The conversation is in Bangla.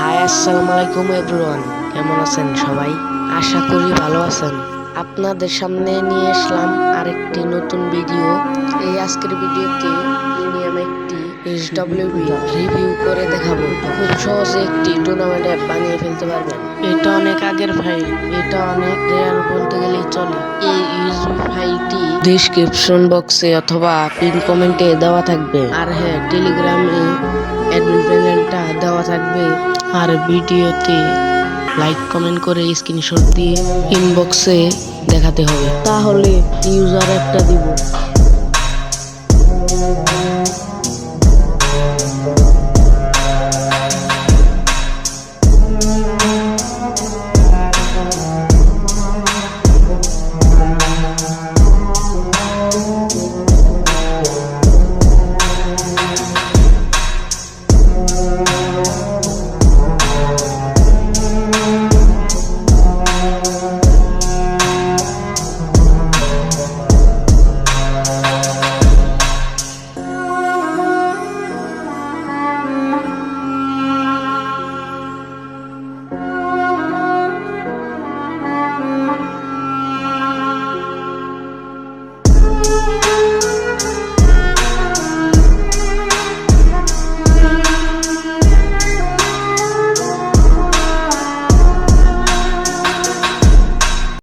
হাই আসসালামু আলাইকুম এভরিওয়ান কেমন আছেন সবাই? আশা করি ভালো আছেন। আপনাদের সামনে নিয়ে আসলাম আরেকটি নতুন ভিডিও এই আজকের ভিডিওতে প্রিমিয়াম একটি এইচডব্লিউবি রিভিউ করে দেখাবো। খুব সহজে একটি টুর্নামেন্ট অ্যাপ বানিয়ে ফেলতে পারবেন। এটা অনেক আগের ফাইল এটা অনেক রেয়ার বলতে গেলেই চলে। এই ইউএসবি ফাইলটি ডিসক্রিপশন বক্সে অথবা পিন কমেন্টে দেওয়া থাকবে। আর হ্যাঁ টেলিগ্রামে অ্যাডমিন প্যানেলটা দেওয়া থাকবে। আর ভিডিওতে লাইক কমেন্ট করে স্ক্রিনশট দিয়ে ইনবক্সে দেখাতে হবে। তাহলে ইউজার একটা দিব।